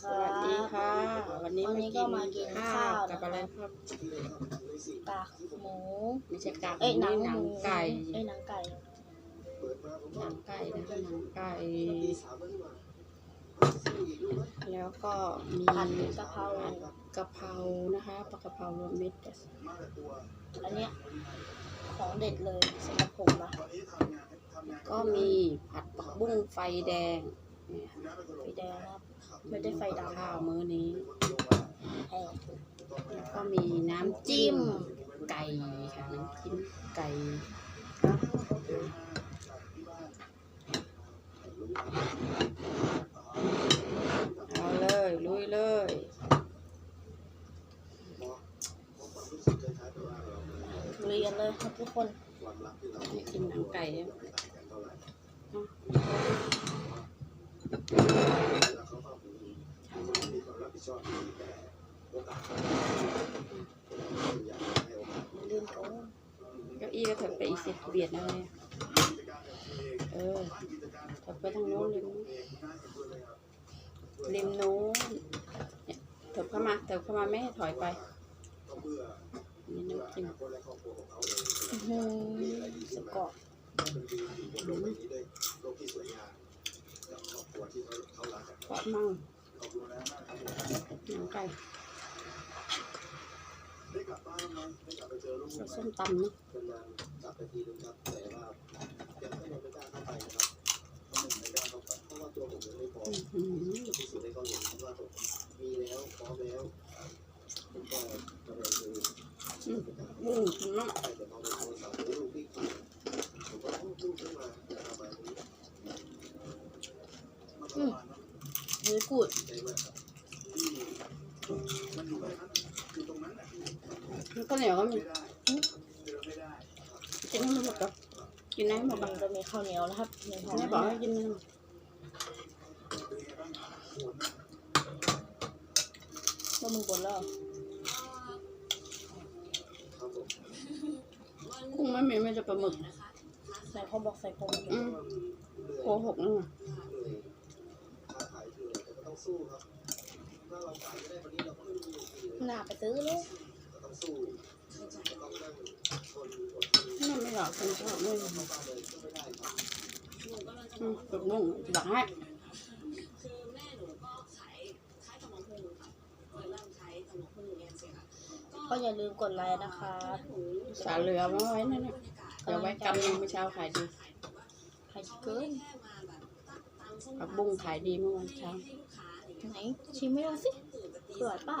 คสรับวัสดีค่ะ วันนี้วันนี้มาก็กินมากินข้าข้าววกับอะไรนะครับครับ กากหมู ไม่ใช่กากเอ้ยหนังหนัหงมูไก่เอ้ยหนังไก่ หนังไก่นะคะหนังไก่ แล้วก็มีผัดกะเพรากะเพรานะคะปลากะเพรารวมมิตรอันเนี้ยของเด็ดเลยสำหรับผมนะก็มีผัดผักบุ้งไฟแดงเนี่ยไฟแดงนะครับ ไม่ได้ไฟดำข้าวมื้อนี้ แล้วก็มีน้ำจิ้มไก่ค่ะน้ำจิ้มไก่เอาเลยลุยเลยเรียนเลยครับทุกคนกินน้ำไก่ ความ่กินหนังไก่อะลืมโอ้เก้าอี้ก็เถิบไปอีกสิเบียดอะไรเออถิบไปทางโน้นริมริมโน้นเนี่ยเถิบเข้ามาถิบเข้ามาไม่ให้ถอยไปนี่น้ำจิ้มอือสกอตอืมทอดมั่ง ไก่แล้วส้มตำเนอะอื้อหืออืมบุ้งกินมั่งมือกูด แล้วก็เหนียวก็มีกินให้มันหมดก่อนกินให้หมดก่มัอนนจะมีข้าวเหนียวนะครับมีข้าวเหไม่นียวบอกให้กินมันหมดว่ามึงบนแล้วกุ้งไม่มีมันจะปลาหมึกไหนเขาบอกใส่กุ้งอืมโกหกนั่นน่ะหน้าไปซื้อเลย นั่นไม่หรอกคนชอบไม่หรอกอืมตกมุ่งดักให้ก็อย่าลืมกดไลค์นะครับสาเหลือมาไว้นั่นน่ะเดี๋ยวไว้กำยังเมื่อเช้าขายดีใครเกินผักบุ้งขายดีเมื่อวันเช้าไหนชิมไม่ดูสิเผื่อเปล่า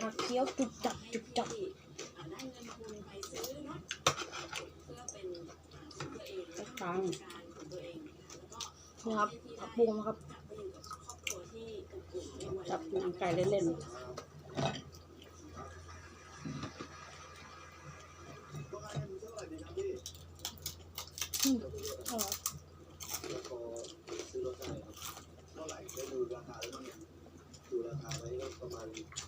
ผักเคี้ยวจุบจับจุบจับก็ฟังนี่ครับผักบุ้งนะครับจับหนังไก่เล่นอืมอร่อยอืม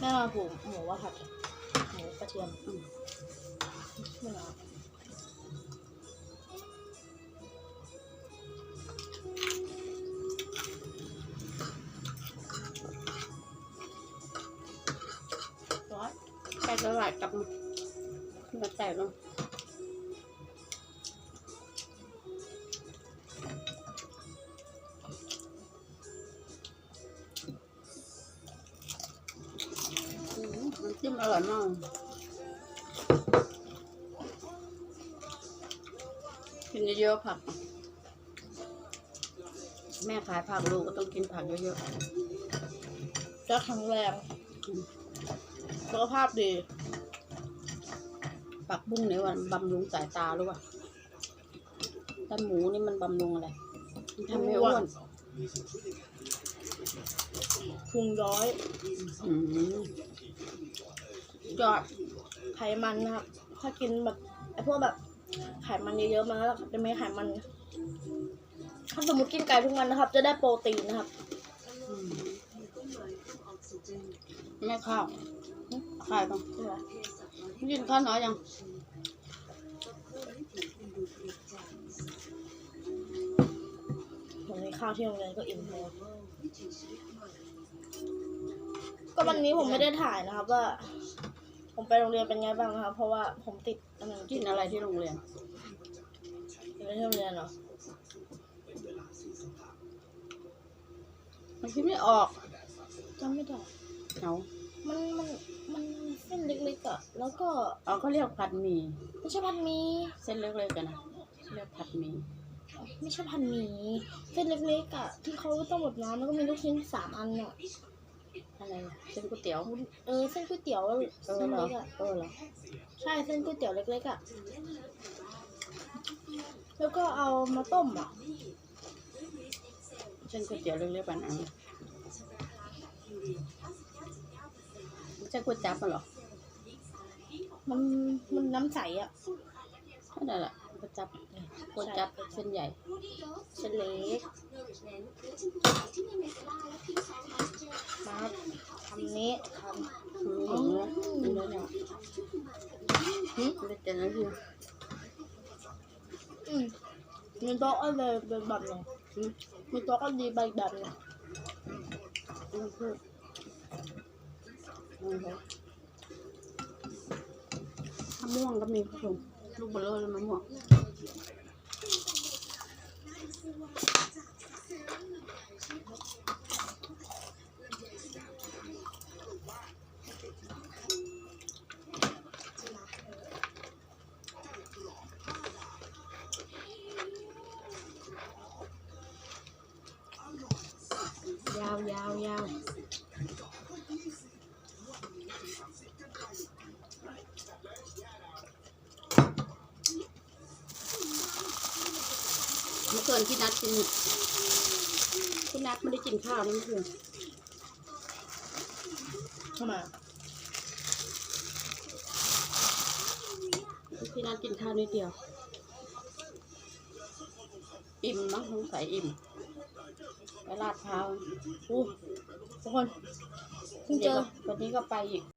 แม่มาหมูหมูว่าผัดหมูกระเทียมอืมไม่เอาร้อยไก่ละลายกับมันแต่ลง อร่อยมากกินเยอะๆผัก แม่ขายผักลูกก็ต้องกินผักเยอะจะแข็งแรงสุขภาพดีๆผักบุ้งเนี่ยวันบำรุงสายตาหรือเปล่าแต่หมูนี่มันบำรุงอะไรมันทำให้อ้วนพุงย้อย อืม ยอดไขมันนะครับ ถ้ากินแบบไอ้พวกแบบไขมันเยอะๆมันก็จะไม่ไขมัน ถ้าสมมติกินไก่ทุกวันนะครับ จะได้โปรตีนนะครับอืมแม่ข้าวข้าวต้องใช่ไหมกินข้าวน้อยยังผมมีข้าวที่โรงเรียนก็อิ่มแล้วก็วันนี้ผมไม่ได้ถ่ายนะครับว่า ผมไปโรงเรียนเป็นไงบ้างนะครับ เพราะว่าผมติดอันนั้นกินอะไรที่โรงเรียนกินที่โรงเรียนเหรอมันคิดไม่ออกจำไม่ได้เอามันมันมันเส้นเล็กๆอะแล้วก็เอาเขาเรียกผัดหมี่ไม่ใช่พันหมีเส้นเล็กๆกันนะเรียกผัดหมี่ไม่ใช่พันหมีเส้นเล็กๆอะที่เขาต้องบดน้ำแล้วก็มีลูกชิ้นสามอันอะ อะไรอะเส้นก๋วยเตี๋ยว เออเส้นก๋วยเตี๋ยวเออเส้นเหรอเล็กอะเออเหรอใช่เส้นก๋วยเตี๋ยวเล็กๆอะแล้วก็เอามาต้มอะเส้นก๋วยเตี๋ยวเล็กๆปันอันไม่ใช่ก๋วยจั๊บมันเหรอมันมันน้ำใสอะนั่นแหละก๋วยจั๊บก๋วยจั๊บเส้นใหญ่ เส้นเล็กมา ทำนี้ทำอืมเห็นไหมห็นไหมเนี่ยหึไม่เจอแล้วพี่อืมมีโต๊ะอะไรเป็นแบบหนึงอืมมีโต๊ะก็ดีไปแบบหนึงอืมพูดอืมมะม่วงก็มีผู้ชมลูกเบลเลยมะม่วง ยาวยาวยาวเมื่อคืนพี่นัดกินพี่นัดไม่ได้กินข้าวนะเมื่อคืนทำไมพี่นัดกินข้าวนิดเดียว อิ่มมั้งสงสัยอิ่มไป ลาดพร้าวอู้ทุกคนเพิ่งเจเดี๋ยวอวันนี้ก็ไปอีก